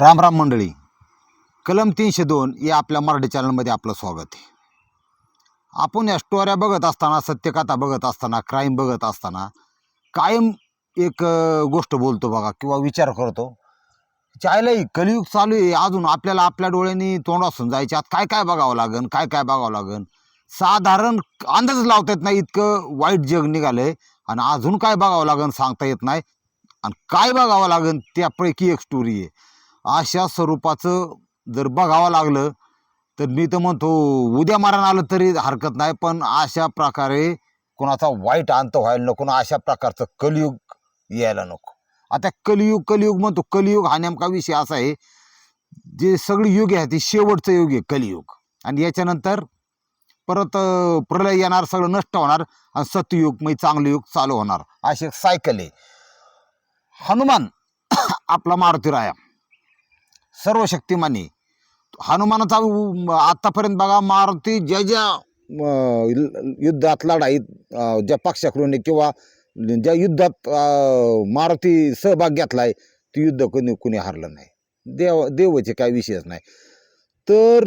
राम राम मंडळी. कलम तीनशे दोन या आपल्या मराठी चॅनलमध्ये आपलं स्वागत आहे. आपण या स्टोऱ्या बघत असताना सत्यकथा बघत असताना क्राईम बघत असताना कायम एक गोष्ट बोलतो बघा किंवा विचार करतो. चायलाही कलियुग चालू आहे. अजून आपल्याला आपल्या डोळ्यांनी तोंडासून जायचे. आत काय काय बघावं लागेल काय काय बघावं लागेल साधारण अंदाजच लावता येत नाही. इतकं वाईट जग निघालं आहे आणि अजून काय बघावं लागन सांगता येत नाही. आणि काय बघावं लागन त्यापैकी एक स्टोरी आहे. अशा स्वरूपाचं जर बघावं लागलं तर मी तर म्हणतो उद्या मरण आलं तरी हरकत नाही पण अशा प्रकारे कोणाचा वाईट अंत व्हायला नको ना अशा प्रकारचं कलियुग यायला नको. आता कलियुग कलियुग म्हणतो कलियुग हा नेमका विषय असा आहे जे सगळी युग आहे ती शेवटचं युग आहे कलियुग. आणि याच्यानंतर परत प्रलय येणार सगळं नष्ट होणार आणि सतयुग म्हणजे चांगलं युग चालू होणार. अशी एक सायकल आहे. हनुमान आपला मारुती राया सर्व शक्तिमानी. हनुमानाचा आत्तापर्यंत बघा मारुती ज्या ज्या युद्धात लढाईत ज्या पक्षाकडून किंवा ज्या युद्धात मारुती सहभाग घेतलाय ते युद्ध कोणी कोणी हरलं नाही. देव देवाचे काय विषयच नाही. तर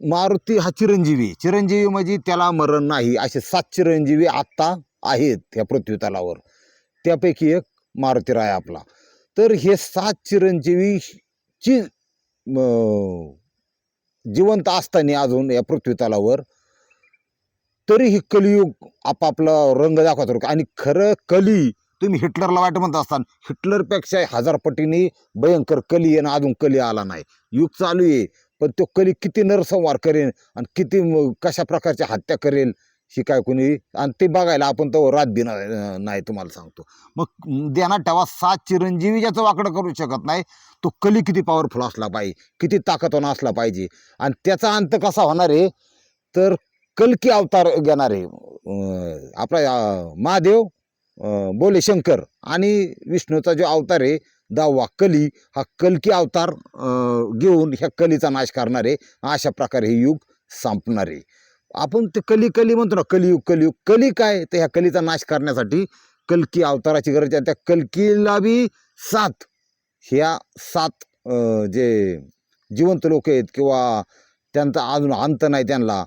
मारुती हा चिरंजीवी. चिरंजीवी म्हणजे त्याला मरण नाही. असे सात चिरंजीवी आत्ता आहेत ह्या पृथ्वी तलावर. त्यापैकी एक मारुती राय आपला. तर हे सात चिरंजीवीची जिवंत असताना अजून या पृथ्वी तलावर तरी ही कलियुग आपापला रंग दाखवतो आणि खरं कली तुम्ही हिटलरला वाईट म्हणत असताना हिटलरपेक्षा हजार पटीने भयंकर कली आहे अजून कली आला नाही. युग चालू आहे पण तो कली किती नरसंहार करेल आणि किती कशा प्रकारच्या हत्या करेल ही काय कोणी आणि ते बघायला आपण तो रात बी ना- नाही तुम्हाला सांगतो. मग देणार ठेवा सात चिरंजीवी ज्याचं वाकडं करू शकत नाही. तो कली किती पॉवरफुल असला पाहिजे किती ताकदवान असला पाहिजे. आणि त्याचा अंत कसा होणार आहे? तर कलकी अवतार घेणार आहे अं, आपला अं, महादेव अं, बोले शंकर आणि विष्णूचा जो अवतार आहे दावा कली हा कलकी अवतार अं, घेऊन ह्या कलीचा नाश करणार आहे. अशा प्रकारे हे युग संपणार आहे. आपण ते कली कली म्हणतो ना कलियुग कलियुग. कली काय? तर ह्या कलीचा नाश करण्यासाठी कलकी अवताराची गरज आहे. त्या कलकीला बी सात. ह्या सात जे जिवंत लोक आहेत किंवा त्यांचा अजून अंत नाही त्यांना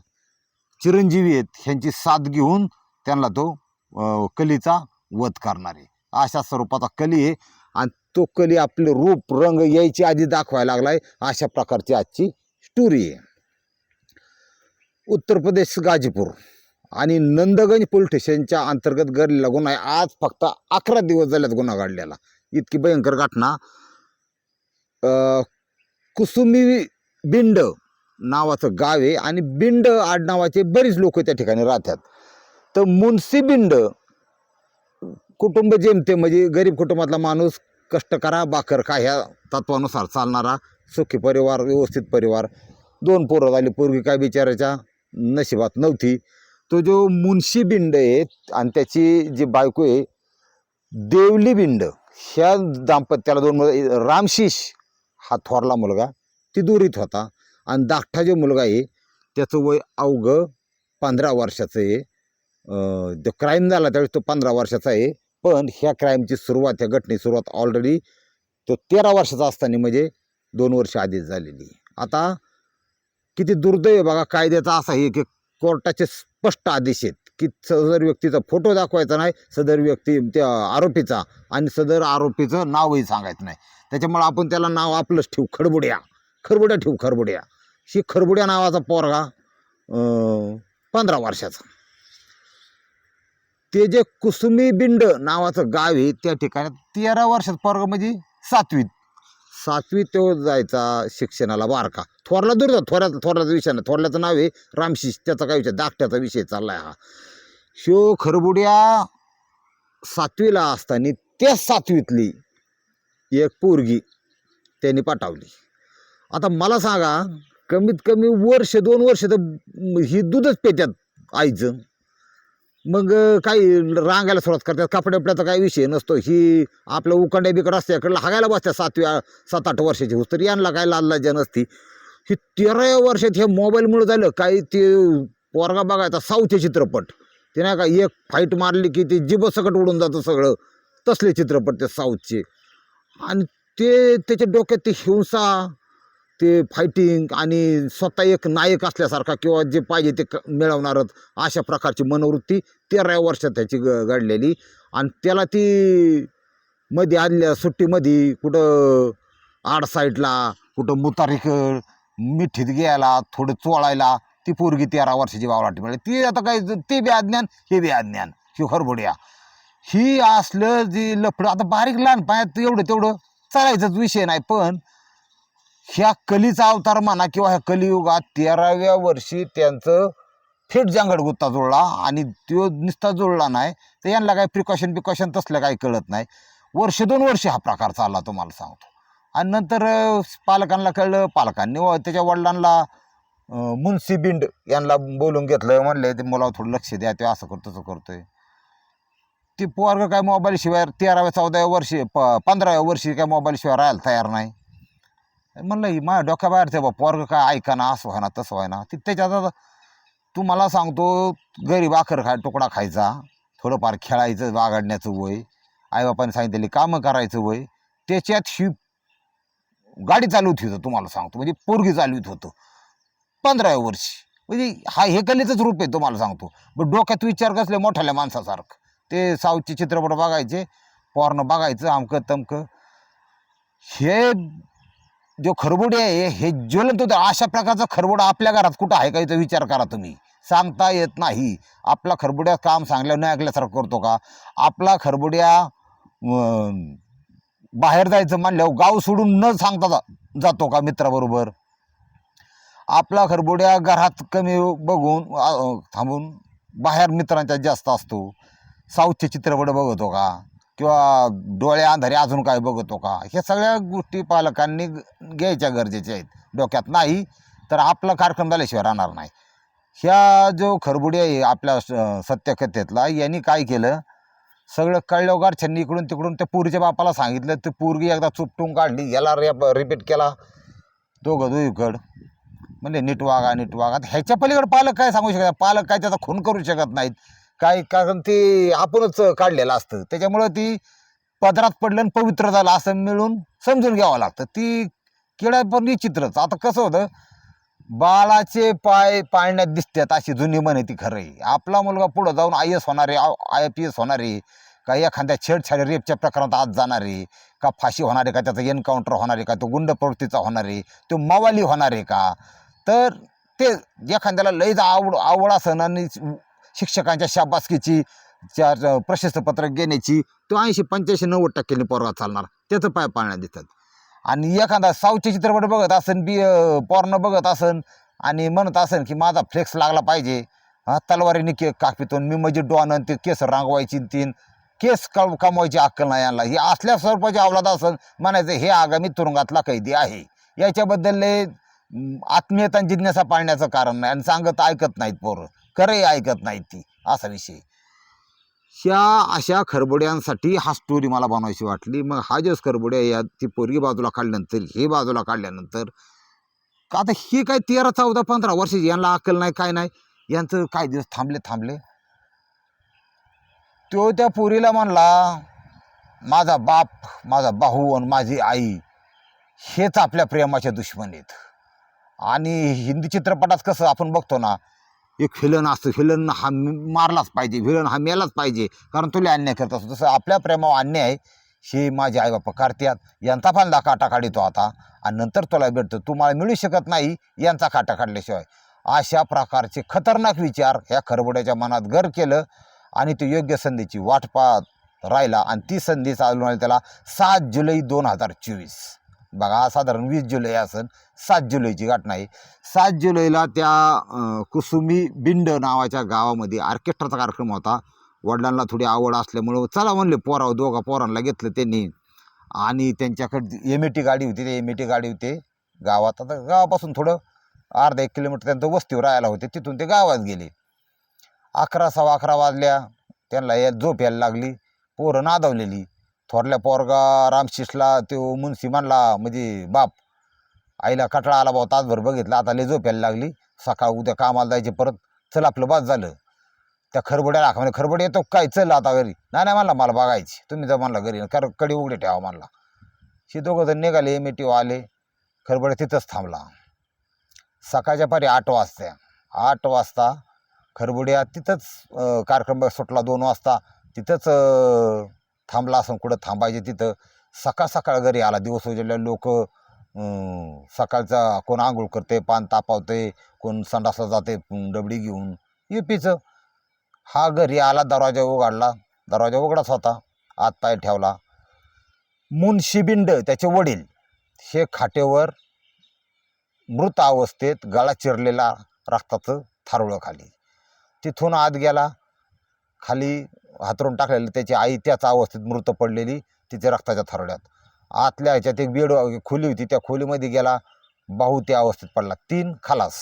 चिरंजीवी आहेत ह्यांची साथ घेऊन त्यांना तो कलीचा वध करणार आहे. अशा स्वरूपाचा कली आहे. आणि तो कली आपले रूप रंग यायची आधी दाखवायला लागलाय. अशा प्रकारची आजची स्टोरी आहे. उत्तर प्रदेश गाजीपूर आणि नंदगंज पोलीस स्टेशनच्या अंतर्गत घडलेला गुन्हा आहे. आज फक्त अकरा दिवस झाल्यात गुन्हा घडलेला. इतकी भयंकर घटना. कुसुमी बिंड नावाचं गाव आहे आणि बिंड आडनावाचे बरीच लोक त्या ठिकाणी राहतात. तर मुन्सी बिंड कुटुंब जेमते म्हणजे गरीब कुटुंबातला माणूस कष्ट करा बाकर का ह्या तत्वानुसार चालणारा सुखी परिवार व्यवस्थित परिवार. दोन पोरं झाली पोरगी काय बिचाराच्या नशिबात नव्हती. तो जो मुन्शी बिंड आहे आणि त्याची जी बायको आहे देवली बिंड ह्या दाम्पत्याला दोन मुलं रामशीष हा थोरला मुलगा ती दुरीत होता. आणि दाखटा जो मुलगा आहे त्याचं वय अवघं पंधरा वर्षाचं आहे. जो क्राईम झाला त्यावेळेस तो पंधरा वर्षाचा आहे. पण ह्या क्राईमची सुरुवात ह्या घटनेची सुरुवात ऑलरेडी तो तेरा वर्षाचा असताना म्हणजे दोन वर्ष आधीच झालेली आता किती दुर्दैव बघा कायद्याचा असा आहे की कोर्टाचे स्पष्ट आदेश आहेत की सदर व्यक्तीचा फोटो दाखवायचा नाही सदर व्यक्ती त्या आरोपीचा आणि सदर आरोपीचं नावही सांगायचं नाही. त्याच्यामुळे आपण त्याला नाव आपलंच ठेवू खडबुड्या खरबुड्या ठेवू खरबुड्या. ही खरबुड्या नावाचा पोरगा पंधरा वर्षाचा. ते जे कुसुमी बिंड नावाचं गाव आहे त्या ठिकाणी तेरा वर्षात पोरगा म्हणजे सातवीत सातवीत तो जायचा शिक्षणाला बारका. थोरला दूर जा थोऱ्या थोरल्याचा विषय नाही. थोरल्याचं नाव आहे रामशिष. त्याचा काय विषय? धाकट्याचा विषय चालला आहे हा. शो खरबुड्या सातवीला असताना त्या सातवीतली एक पोरगी त्यांनी पाठवली. आता मला सांगा कमीत कमी वर्ष दोन वर्ष तर ही दूधच पेत्यात आईचं. मग काही रांगायला सुरुवात करतात. कपड्यापड्याचा काही विषय नसतो. ही आपलं उकंड्या बिकड असते. हागायला बसत्या सातव्या सात आठ वर्षाची होस तर यांना काय लाललाजा नसती. ही तेराव्या वर्षात हे मोबाईलमुळे झालं. काही ते पोरगा बघायचा साऊथचे चित्रपट. ते नाही का एक फाईट मारली की ते जिबसकट उडून जातं सगळं. तसले चित्रपट ते साऊथचे. आणि ते त्याच्या डोक्यात ती हिंसा ते फायटिंग आणि स्वतः एक नायक असल्यासारखा किंवा जे पाहिजे ते क- मिळवणारच अशा प्रकारची मनोवृत्ती तेराव्या वर्षात त्याची ग घडलेली. आणि त्याला ती मध्ये आदल्या सुट्टीमध्ये कुठं आड साईडला कुठं मुतारीकड मिठीत घ्यायला थोडं चोळायला ती पोरगी तेरा वर्षाची वावराटी मिळाली ती आता काय ते बी अज्ञान हे बी अज्ञान ही हरबोड्या ही असलं जी लफडं आता बारीक लहान पायात एवढं तेवढं चालायचाच विषय नाही पण ह्या कलीचा अवतार म्हणा किंवा ह्या कलियुगात तेराव्या वर्षी त्यांचं थेट जांगड गुत्ता जुळला आणि तो नुसता जुळला नाही तर यांना काही प्रिकॉशन बिकॉशन तसलं काही कळत नाही. वर्ष दोन वर्ष हा प्रकार चालला तुम्हाला सांगतो. आणि नंतर पालकांना कळलं पालकांनी व त्याच्या वडिलांना मुन्सी बिंड यांना बोलून घेतलं म्हणलं ते मुलावर थोडं लक्ष द्या ते असं करतो तसं करतोय. ते पोरगं काय मोबाईलशिवाय तेराव्या चौदाव्या वर्षी प पंधराव्या वर्षी काय मोबाईलशिवाय राहायला तयार नाही. म्हणलं ही माझ्या डोक्याबाहेर ते बा पोरग काय ऐका ना असं व्हाय तसं व्हायना. ना त्याच्यात आता तू मला सांगतो गरीब आखर खाय तुकडा खायचा थोडंफार खेळायचं बागडण्याचं वय आईबापाने सांगितलेली कामं करायचं वय त्याच्यात ही गाडी चालवत होतं तुम्हाला सांगतो म्हणजे पोरगी चालवत होतं पंधराव्या वर्षी. म्हणजे हा हे कलेचंच रूप आहे तुम्हाला सांगतो. पण डोक्यात विचार कसले मोठ्याल्या माणसासारखं. ते साऊथचे चित्रपट बघायचे पॉर्न बघायचं अमकं तमकं. हे जो खरबुडे आहे हे ज्वलंत होतं. अशा प्रकारचा खरबुडा आपल्या घरात कुठं आहे का? याचा विचार करा तुम्ही. सांगता येत नाही. आपला खरबुड्या काम सांगल्यावर नाही ऐकल्यासारखं करतो का? आपला खरबुड्या बाहेर जायचं म्हणल्यावर गाव सोडून न सांगता जा- जातो का मित्राबरोबर? आपला खरबुड्या घरात कमी बघून थांबून बाहेर मित्रांच्या जास्त असतो. साऊथचे चित्रपट बघतो का? किंवा डोळे अंधारे अजून काय बघतो का? ह्या सगळ्या गोष्टी पालकांनी घ्यायच्या गरजेच्या आहेत. डोक्यात नाही तर आपला कार्यक्रम झाल्याशिवाय राहणार नाही. ह्या जो खरबुडी आहे आपल्या स- सत्यकथेतला यांनी काय केलं? सगळं कळल्यावर छन्नी इकडून तिकडून. त्या पूरच्या बापाला सांगितलं ते पोरगी एकदा चुपटून काढली याला रेप रिपीट केला. दोघं दुईकड म्हणजे नीट वागा नीट वागा. ह्याच्या पलीकडे पालक काय सांगू शकत? पालक काय त्याचा खून करू शकत नाहीत. काय कारण ते आपणच काढलेलं असतं. त्याच्यामुळं ती पदरात पडलं आणि पवित्र झालं असं मिळून समजून घ्यावं लागतं. ती किडा पण निश्चित्रच आता कसं होतं बाळाचे पाय पाळण्यात दिसतात अशी जुनी म्हण आहे ती खरं आहे. आपला मुलगा पुढं जाऊन आय एस होणार आहे आय पी एस होणार आहे का एखाद्या छेडछाड रेपच्या प्रकरणात आज जाणार आहे का फाशी होणार आहे का त्याचा एन्काउंटर होणार आहे का तो गुंड प्रवृत्तीचा होणार आहे तो मवाली होणार आहे का? तर ते एखाद्याला लईच आवड आवड असणं आणि शिक्षकांच्या शाबासकीची चार प्रशस्तपत्रक घेण्याची तो ऐंशी पंच्याऐंशी नव्वद टक्क्यांनी पोरगा चालणार. त्याचं पाय पाळण्यात देतात. आणि एखादा साऊथचे चित्रपट बघत असन बी पोरणं बघत असन आणि म्हणत असन की माझा फ्लेक्स लागला पाहिजे तलवारीने के कापितून मी म्हणजे डॉन आणि ते केस रांगवायची तीन केस कम कमवायची अक्कल नाही आणला हे असल्या स्वरूपाची अवलाद असन म्हणायचं हे आगामी तुरुंगातला कैदी आहे. याच्याबद्दल आत्मीयता जिज्ञासा पाळण्याचं कारण नाही आणि सांगत ऐकत नाहीत पोरं. खरंही ऐकत नाही ती असा विषय ह्या अशा खरबड्यांसाठी हा स्टोरी मला बनवायची वाटली. मग हा जस खरबड्या या ती पोरगी बाजूला काढल्यानंतर हे बाजूला काढल्यानंतर का आता हे काय तेरा चौदा पंधरा वर्षाची यांना अक्कल नाही काय नाही? यांचं काय दिवस थांबले थांबले? तो त्या पोरीला म्हणला माझा बाप माझा भाऊ आणि माझी आई हेच आपल्या प्रेमाचे दुश्मन आहेत. आणि हिंदी चित्रपटात कसं आपण बघतो ना एक फिलन असतं. फिलन हा मारलाच पाहिजे. फिलन हा मेलाच पाहिजे. कारण तुला अन्याय करत असतो. तसं आपल्या प्रेमावर अन्याय हे माझे आईबापा करतात. यांचा पण काटा काढितो आता. आणि नंतर तुला भेटतं. तू मला मिळू शकत नाही यांचा काटा काढल्याशिवाय. अशा प्रकारचे खतरनाक विचार ह्या खरबड्याच्या मनात घर केलं आणि ते योग्य संधीची वाट पाहत राहिला. आणि ती संधी चालून आली त्याला सात जुलै दोन हजार चोवीस. बघा साधारण वीस जुलै असेल सात जुलैची घटना आहे. सात जुलैला त्या कुसुमी बिंड नावाच्या गावामध्ये ऑर्केस्ट्राचा कार्यक्रम होता. वडिलांना थोडी आवड असल्यामुळं चला म्हणले पोराव दोघा पोरांना घेतलं त्यांनी. आणि त्यांच्याकडे एम ए टी गाडी होती ते एम ए टी गाडी होते. गावात आता गावापासून थोडं अर्धा एक किलोमीटर त्यांचं वस्तीवर राहायला होते. तिथून ते गावात गेले. अकरा सव्वा अकरा वाजल्या त्यांना या झोप यायला लागली. पोरं नादवलेली. थोरल्या पोरगा रामशिषला तो मुन्सी म्हणला म्हणजे बाप आईला कटाळा आला भाऊ तासभर बघितला आता लय झोप यायला लागली. सकाळ उद्या कामाला जायचे परत चल आपलं बस झालं. त्या खरबड्याला हाका म्हणजे खरबड येतो काय? चल आता घरी. नाही नाही म्हणला मला बघायची. तुम्ही जर म्हणला घरी. कर कडी उघडे ठेवा म्हणला. शी दोघं जण निघाले एम आले. खरबड्या तिथंच थांबला. सकाळच्या पारी आठ वाजता आठ वाजता खरबुड्या तिथंच कार्यक्रम सुटला दोन वाजता. तिथंच थांबला असं कुठं थांबायचे तिथं. सकाळ सकाळ घरी आला. दिवस उजडले. लोक सकाळचा कोण आंघोळ करते पान तापावते कोण संडासला जाते डबडी घेऊन. युपीचं. हा घरी आला दरवाजा उघडला. दरवाजा उघडाच होता. आत पाय ठेवला. मुनशिबिंड त्याचे वडील. हे खाटेवर मृत अवस्थेत गळा चिरलेला रक्ताचं थारुळं खाली तिथून आत गेला. खाली हातरून टाकलेलं त्याची आई त्याच अवस्थेत मृत पडलेली तिच्या रक्ताच्या थरड्यात. आतल्या ह्याच्यात एक बेड खोली होती त्या खोलीमध्ये गेला बाहू त्या अवस्थेत पडला. तीन खलास.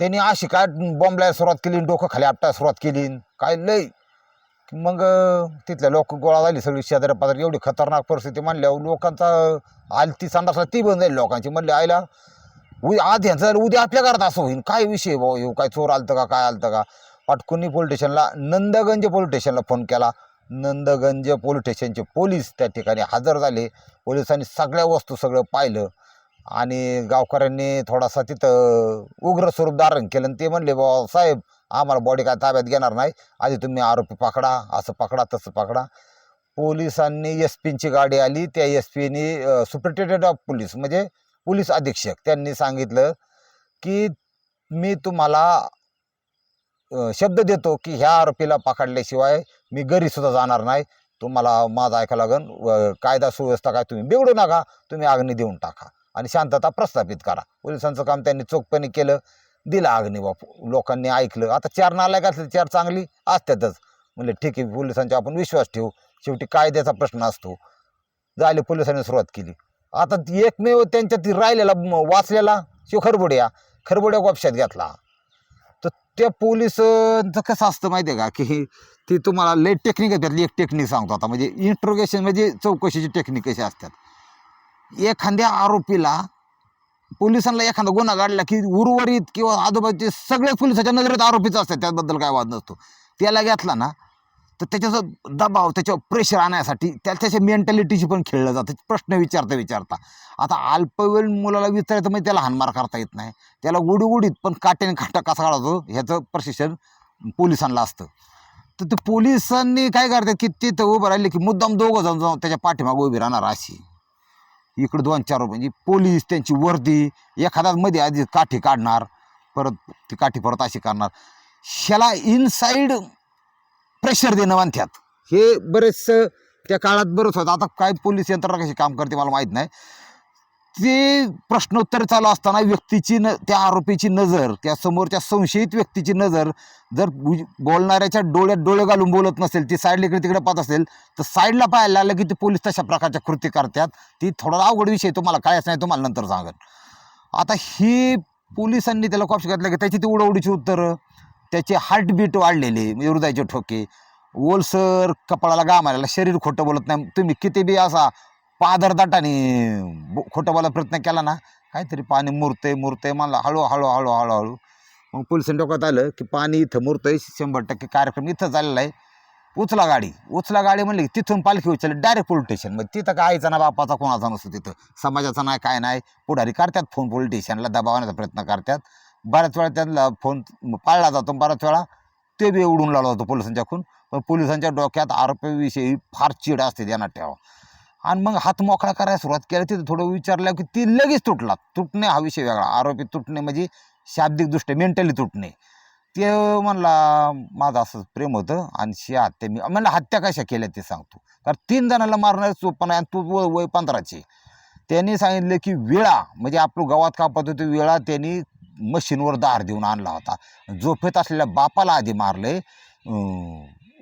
त्यांनी अशी काय बॉम्बलायला सुरुवात केली डोकं खाली आपटायला सुरुवात केली. काय लय. मग तिथल्या लोक गोळा झाली सगळी शेजाऱ्या पाजारी. एवढी खतरनाक परिस्थिती म्हणल्यावर लोकांचा आलती संडासला ती बंद झाली. लोकांची म्हणले आईला उद्या आज ह्यांचं झालं उद्या आपल्या घरात असं होईल काय विषय भाऊ? येऊ काय चोर आलतं का? काय आलतं का? पाटकुनी पोलीस स्टेशनला नंदगंज पोलीस स्टेशनला फोन केला. नंदगंज पोलीस स्टेशनचे पोलीस त्या ठिकाणी हजर झाले. पोलिसांनी सगळ्या वस्तू सगळं पाहिलं. आणि गावकऱ्यांनी थोडासा तिथं उग्र स्वरूप धारण केलं आणि ते म्हणले बाबा साहेब आम्हाला बॉडी काय ताब्यात घेणार नाही. आधी तुम्ही आरोपी पकडा असं पकडा तसं पकडा. पोलिसांनी एस पींची गाडी आली. त्या एस पीनी सुप्रिटेंडेंट ऑफ पोलीस म्हणजे पोलीस अधीक्षक त्यांनी सांगितलं की मी तुम्हाला शब्द देतो की ह्या आरोपीला पकडल्याशिवाय मी घरीसुद्धा जाणार नाही. तुम्हाला माझं ऐका लागन व कायदा सुव्यवस्था काय तुम्ही बिघडू नका तुम्ही अग्नी देऊन टाका आणि शांतता प्रस्थापित करा. पोलिसांचं काम त्यांनी चोखपणे केलं दिलं अग्नी बापू लोकांनी ऐकलं. आता चार नालायक असले चार चांगली असतातच. म्हणले ठीक आहे पोलिसांचा आपण विश्वास ठेवू. शेवटी कायद्याचा प्रश्न असतो. झाले पोलिसांनी सुरुवात केली. आता एकमेव त्यांच्या ती राहिलेला वाचलेला शिव खरबुड्या. खरबुड्या गोपशात घेतला. तर त्या पोलिसांचं कसं असतं माहिती आहे का? की ती तुम्हाला लेट टेक्निक आहे त्यातली एक टेक्निक सांगतो आता. म्हणजे इंट्रोगेशन म्हणजे चौकशीची टेक्निक कशी असतात. एखाद्या आरोपीला पोलिसांना एखादा गुन्हा काढला की उर्वरित किंवा आजूबाजूचे सगळे पोलिसाच्या नजरेत आरोपीच असतात. त्याबद्दल काय वाद नसतो. त्याला घेतला ना तर त्याच्याचा दबाव त्याच्यावर प्रेशर आणण्यासाठी त्या त्याच्या मेंटॅलिटीशी पण खेळलं जातं. प्रश्न विचारता विचारता. आता अल्पवेळ मुलाला विचारायचं म्हणजे त्याला हानमार करता येत नाही. त्याला उडी उडीत पण काट्याने काटा कसा काढतो ह्याचं प्रशिक्षण पोलिसांना असतं. तर ते पोलिसांनी काय करतात की तिथं उभं राहिले की मुद्दाम दोघं जण जाऊन त्याच्या पाठीमागं उभी राहणार अशी. इकडं दोन चार म्हणजे पोलीस त्यांची वर्दी एखादा मध्ये आधी काठी काढणार परत ती काठी परत अशी करणार. ह्याला इनसाईड प्रेशर देणं म्हणतात. हे बरेचसं त्या काळात बरंच होतं. आता काय पोलीस यंत्रणा कशी काम करते मला माहीत नाही. ते प्रश्नोत्तर चालू असताना व्यक्तीची न त्या आरोपीची नजर त्या समोरच्या संशयित व्यक्तीची नजर जर बोलणाऱ्याच्या डोळ्यात डोळे घालून बोलत नसेल ती साईडला इकडे तिकडे पाहत असेल तर साईडला पाहायला लागलं की ते पोलीस तशा प्रकारच्या कृती करतात. ती थोडा अवघड विषय तुम्हाला कायच नाही तुम्हाला नंतर सांगेन. आता ही पोलिसांनी त्याला कॉप्स घातलं की त्याची ती उडवडीची उत्तरं. त्याचे हार्टबीट वाढलेले म्हणजे हृदयाचे ठोके. ओलसर कपाळाला गाम आलेला शरीर खोटं बोलत नाही. तुम्ही किती बी असा पादरदाटाने बो- खोटं बोलायला प्रयत्न केला ना काहीतरी पाणी मुरतंय मुरतंय म्हणलं हळू हळू हळू हळू हळूहळू मग पोलिसांनी डोक्यात आलं की पाणी इथं मुरतंय शंभर टक्के कार्यक्रम इथं झालेला आहे. उचला गाडी उचला गाडी म्हणली की तिथून पालखी उचलली डायरेक्ट पोलीस स्टेशन मग तिथं काय आईचा ना बापाचा कोणाचा नसतो तिथं. समाजाचा नाही काय नाही. पुढारी करतात फोन पोलीस स्टेशनला दबावण्याचा प्रयत्न करतात. बऱ्याच वेळा त्यांना फोन पाळला जातो बऱ्याच वेळा ते बी उडून लावला जातो पोलिसांच्याकडून पण पोलिसांच्या डोक्यात आरोपीविषयी फार चिड असते त्यांना ठेवा. आणि मग हात मोकळा करायला सुरुवात केली. तिथं थोडं विचारलं की ती लगेच तुटला. तुटणे हा विषय वेगळा. आरोपी तुटणे म्हणजे शाब्दिकदृष्ट्या मेंटली तुटणे. ते म्हणला माझं असं प्रेम होतं आणि शी हत्या मी म्हणलं हत्या कशा केल्या ते सांगतो. कारण तीन जणांना मारणार चोपण आणि तू वय वय पंधराची त्यांनी सांगितलं की वेळा म्हणजे आपलं गावात कापत होते वेळा त्यांनी मशीनवर दार देऊन आणला होता. झोपेत असलेल्या बापाला आधी मारले.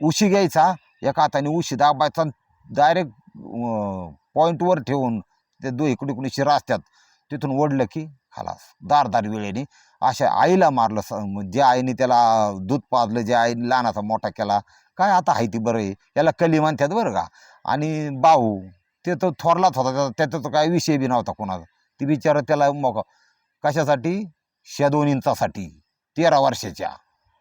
उशी घ्यायचा. एका हाताने उशी दाबायचा डायरेक्ट पॉईंटवर ठेवून ते दो इकडे इकडे शिरा असतात तिथून ओढलं की खालास. दारदार वेळेने अशा आईला मारलं. स ज्या आईने त्याला दूध पाजलं ज्या आईने लहानाचा मोठा केला. काय आता आहे ती बरं आहे याला कली म्हणतात बरं का? आणि भाऊ ते तो थोरलाच होता. त्याचा त्याचा तो काय विषय बी नव्हता कोणाचा. ती बिचारा त्याला मोका कशासाठी? शे दोन इंचासाठी तेरा वर्षाच्या.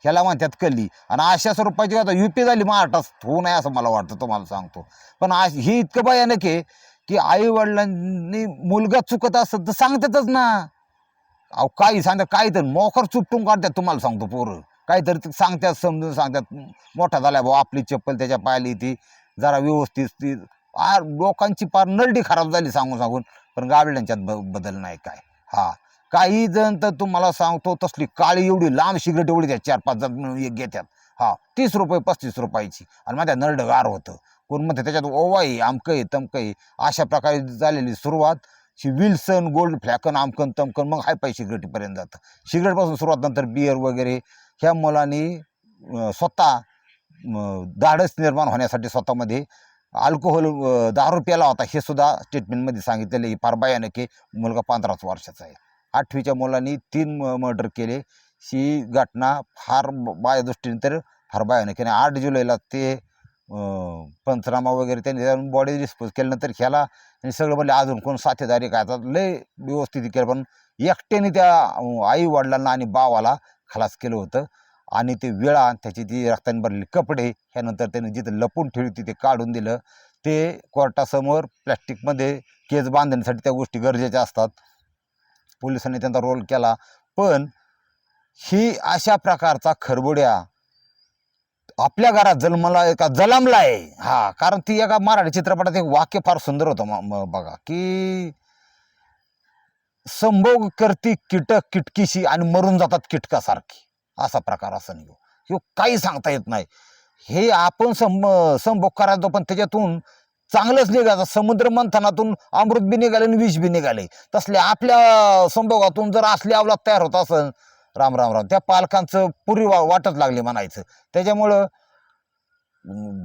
ह्याला म्हणतात कली आणि अशा स्वरूपाची आता युपी झाली महाराष्ट्रात होऊ नये असं मला वाटतं तुम्हाला सांगतो. पण हे ही इतकं भयानक आहे की आई वडिलांनी मुलगा चुकत असत तर सांगतातच ना. अहो काही सांगतात काही तर मोखर चुपटून काढतात तुम्हाला सांगतो पोरं. काहीतरी तर सांगतात समजून सांगतात. मोठा झाला भाऊ आपली चप्पल त्याच्या पायाली ती जरा व्यवस्थित ती लोकांची पार नरडी खराब झाली सांगून सांगून. पण गावड्यांच्यात ब बदल नाही काय. हा. काही जण तर तुम्हाला सांगतो तसली काळी एवढी लांब सिगरेट एवढी त्या चार पाच जण मिळून एक घेतात हा तीस रुपये पस्तीस रुपयाची. आणि माझ्या नरडगार होतं. कोण म्हणते त्याच्यात ओवाई आमकई तमकई अशा प्रकारे झालेली सुरुवात. शी विल्सन गोल्ड फ्लॅकन आमकन तमकन मग हाय पाय सिगरेटीपर्यंत जातं. सिगरेटपासून सुरुवात नंतर बियर वगैरे. ह्या मुलांनी स्वतः धाडस निर्माण होण्यासाठी स्वतःमध्ये अल्कोहोल दारू प्याला होता हे सुद्धा स्टेटमेंटमध्ये सांगितलेलं आहे. फार भयानक आहे. मुलगा पंधराच वर्षाचा आहे. आठवीच्या मुलांनी तीन मर्डर केले. ही घटना फार ब- माझ्या दृष्टीने तर फार भयानक आहे. आणि आठ जुलैला ते पंचनामा वगैरे त्यांनी जाऊन बॉडी डिस्पोज केल्यानंतर ह्याला आणि सगळं म्हणले अजून कोण साथीदारी काय तर लय व्यवस्थित केलं. पण एकट्याने त्या आई वडिलांना आणि बावाला खलास केलं होतं. आणि ते वेळा त्याची ती रक्ताने भरलेले कपडे ह्यानंतर त्यांनी जिथं लपून ठेवली होती ते काढून दिलं. ते कोर्टासमोर प्लॅस्टिकमध्ये केस बांधण्यासाठी त्या गोष्टी गरजेच्या असतात. पोलिसांनी त्यांचा रोल केला. पण ही अशा प्रकारचा खरबुड्या आपल्या घरात जन्मला एका जलमला आहे. हा कारण ती एका मराठी चित्रपटात एक वाक्य फार सुंदर होतं बघा की संभोग करती कीटक किटकीशी आणि मरून जातात किटकासारखी. असा प्रकार असं नाही ह्यो काही सांगता येत नाही. हे आपण संभ संभोग करायचो पण त्याच्यातून चांगलंच निघायचं समुद्र मंथनातून अमृत बी निघाले आणि विष बी निघाले. तसले आपल्या संभोगातून जर असली अवलाद तयार होत असं राम राम राम त्या पालकांचं पुरी वा वाटच लागली म्हणायचं. त्याच्यामुळं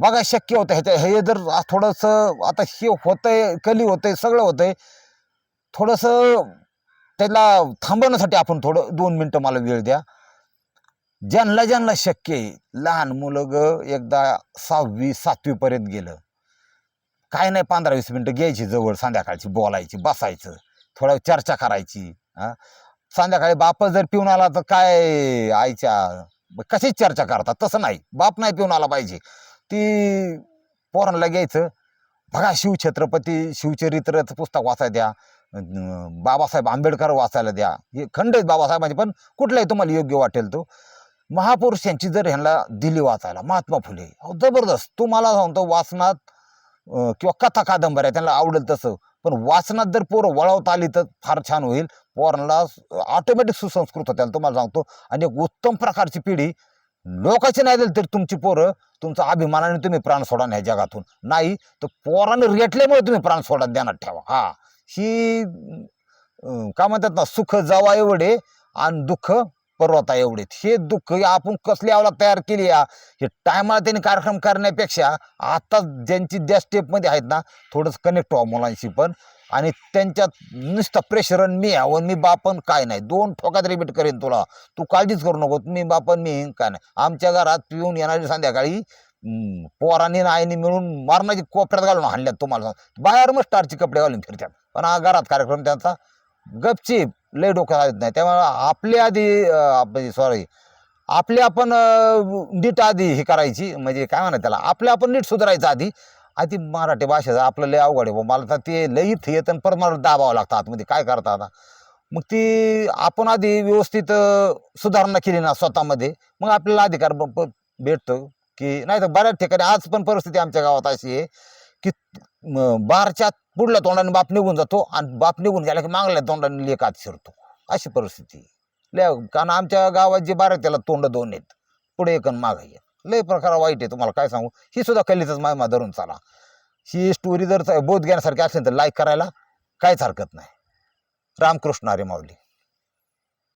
बघा शक्य होतं ह्याच्या हे जर थोडंसं आता हे होतंय कली होतंय सगळं होतंय थोडंसं त्याला थांबवण्यासाठी आपण थोडं दोन मिनटं मला वेळ द्या. ज्यांना ज्यांना शक्य आहे लहान मुलं ग एकदा सहावी सातवीपर्यंत गेलं. काय नाही पंधरा वीस मिनटं घ्यायची जवळ संध्याकाळची बोलायची बसायचं थोडा चर्चा करायची संध्याकाळी बाप जर पिऊन आला तर काय आईच्या कशीच चर्चा करतात? तसं नाही. बाप नाही पिऊन आला पाहिजे. ती पोरांना घ्यायचं. बघा शिवछत्रपती शिवचरित्रचं पुस्तक वाचायला द्या. बाबासाहेब आंबेडकर वाचायला द्या. हे खंड आहेत बाबासाहेबांचे पण कुठलाही तुम्हाला योग्य वाटेल तो. महापुरुष यांची जर ह्यांना दिली वाचायला महात्मा फुले अहो, जबरदस्त. तुम्हाला सांगतो वाचनात किंवा कथा कादंबऱ्या त्यांना आवडेल तसं. पण वाचनात जर पोरं वळवता आली तर फार छान होईल. पोरांना ऑटोमॅटिक सुसंस्कृत होत्याला तुम्हाला सांगतो. आणि एक उत्तम प्रकारची पिढी. लोकांची नाही दिली तर तुमची पोरं तुमचा अभिमानाने तुम्ही प्राण सोडा ह्या जगातून. नाही तर पोरानं रेटल्यामुळे तुम्ही प्राण सोडा ध्यानात ठेवा. हा. ही काय म्हणतात ना सुख जावा एवढे आणि दुःख पर्वता एवढे. हे दुःख आपण कसली आवला तयार केली या? हे टायमाला त्यांनी कार्यक्रम करण्यापेक्षा आता ज्यांची ज्या स्टेपमध्ये आहेत ना थोडंसं कनेक्ट व्हा मुलांशी पण. आणि त्यांच्यात नुसतं प्रेशर मी मी व मी बापन काय नाही. दोन ठोकात रिपीट करेन तुला. तू काळजीच करू नको मी बापन मी काय नाही. आमच्या घरात पिऊन येणारी संध्याकाळी पोरांनी आईने मिळून मारण्याची कोपऱ्यात घालून हाणल्यात तुम्हाला. बाहेर मग स्टारचे कपडे घालून फिरतात पण हा घरात कार्यक्रम त्यांचा गपचीप. लय डोक्यात येत नाही. त्यामुळे आपली आधी सॉरी म्हणजे आपली आपण नीट आधी हे करायची. म्हणजे काय म्हणा त्याला आपल्या आपण नीट सुधारायचं आधी. आधी मराठी भाषेचा आपलं लय अवघड आहे. बुवा. मला तर ते लय इथं येतं आणि परत मला दाबावं लागतं आतमध्ये काय करता आता? मग ती आपण आधी व्यवस्थित सुधारणा केली ना स्वतःमध्ये मग आपल्याला अधिकार भेटतो की नाही तर बऱ्याच ठिकाणी आज पण परिस्थिती आमच्या गावात अशी आहे की बारच्या पुढल्या तोंडाने बाप निघून जातो आणि बाप निघून गेला की मागल्या तोंडाने लेख आत शिरतो. अशी परिस्थिती लय कारण आमच्या गावात जे बारा त्याला तोंड दोन आहेत पुढे एक आणि मागं एक. लय प्रकार वाईट आहे तुम्हाला काय सांगू? ही सुद्धा कलीचाच मायमा धरून चाला. ही स्टोरी जर चा- बोध घेण्यासारखी असेल तर लाईक करायला काहीच हरकत नाही. रामकृष्ण अरे माऊली.